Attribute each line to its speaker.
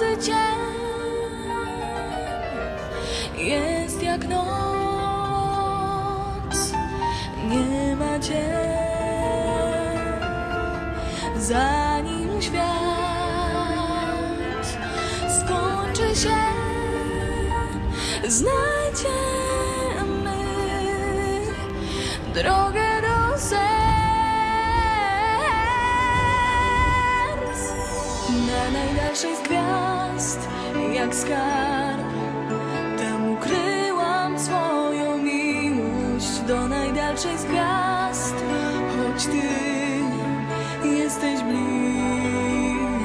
Speaker 1: Każdy dzień jest jak noc, nie ma cię. Zanim świat skończy się, znajdziemy drogę do serc. Najdalszej z gwiazd, jak skarb, tam ukryłam swoją miłość do najdalszej z gwiazd,